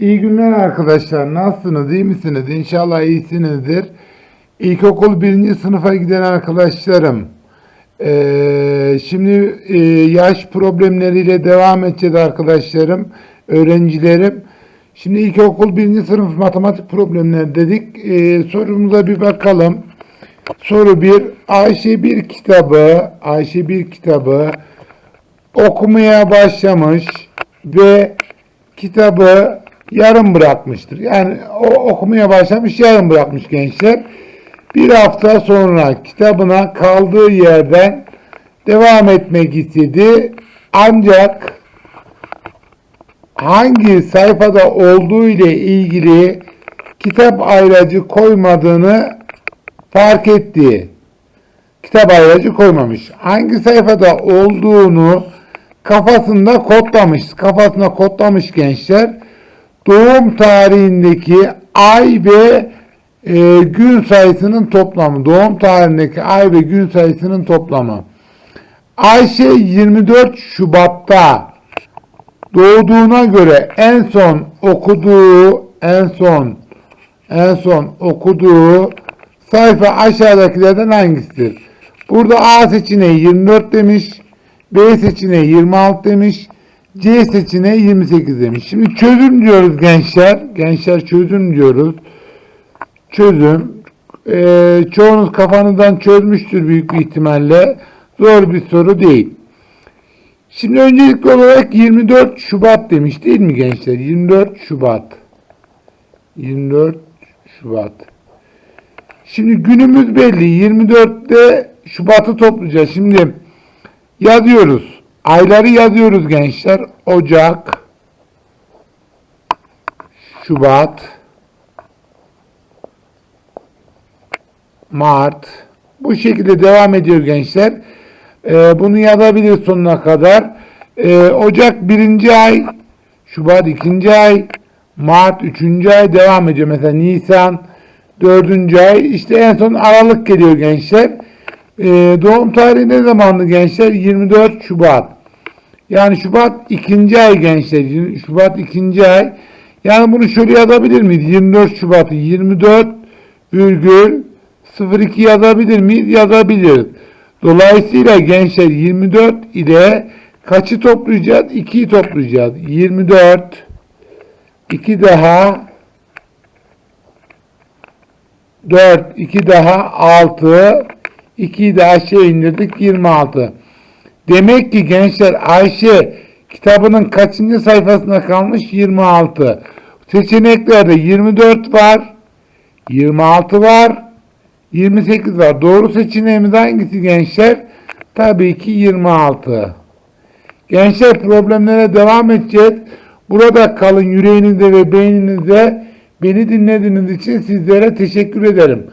İyi günler arkadaşlar. Nasılsınız? İyi misiniz? İnşallah iyisinizdir. İlkokul birinci sınıfa giden arkadaşlarım. eee, şimdi eee, yaş problemleriyle devam edeceğiz arkadaşlarım, öğrencilerim. Şimdi ilkokul birinci sınıf matematik problemleri dedik. Eee, sorumuza bir bakalım. Soru 1. Ayşe bir kitabı, Ayşe bir kitabı okumaya başlamış ve kitabı yarım bırakmıştır. Yani o okumaya başlamış yarım bırakmış gençler. Bir hafta sonra kitabına kaldığı yerden devam etmek istedi. Ancak hangi sayfada olduğu ile ilgili kitap ayracı koymadığını fark etti. Kitap ayracı koymamış. Hangi sayfada olduğunu kafasında kodlamış. Kafasında kodlamış gençler. Doğum tarihindeki ay ve e, gün sayısının toplamı. Doğum tarihindeki ay ve gün sayısının toplamı. Ayşe 24 Şubat'ta doğduğuna göre en son okuduğu en son en son okuduğu sayfa aşağıdakilerden hangisidir? Burada A seçeneği 24 demiş. B seçeneği 26 demiş. C seçeneği 28 demiş. Şimdi çözüm diyoruz gençler. Gençler çözüm diyoruz. Çözüm. Ee, çoğunuz kafanızdan çözmüştür büyük bir ihtimalle. Zor bir soru değil. Şimdi öncelikli olarak 24 Şubat demiş değil mi gençler? 24 Şubat. 24 Şubat. Şimdi günümüz belli. 24'te Şubat'ı toplayacağız. Şimdi yazıyoruz. Ayları yazıyoruz gençler. Ocak, Şubat, Mart. Bu şekilde devam ediyor gençler. Ee, bunu yazabilir sonuna kadar. Ee, Ocak birinci ay, Şubat ikinci ay, Mart üçüncü ay devam ediyor. Mesela Nisan dördüncü ay. İşte en son Aralık geliyor gençler. Ee, doğum tarihi ne zamandı gençler? 24 Şubat. Yani Şubat ikinci ay gençler. Şubat ikinci ay. Yani bunu şöyle yazabilir miyiz? 24 Şubat'ı 24 virgül 02 yazabilir miyiz? Yazabiliriz. Dolayısıyla gençler 24 ile kaçı toplayacağız? 2'yi toplayacağız. 24 2 daha 4 2 daha 6 2'yi de aşağı indirdik 26. Demek ki gençler Ayşe kitabının kaçıncı sayfasında kalmış? 26. Seçeneklerde 24 var. 26 var. 28 var. Doğru seçeneğimiz hangisi gençler? Tabii ki 26. Gençler problemlere devam edeceğiz. Burada kalın yüreğinizde ve beyninizde beni dinlediğiniz için sizlere teşekkür ederim.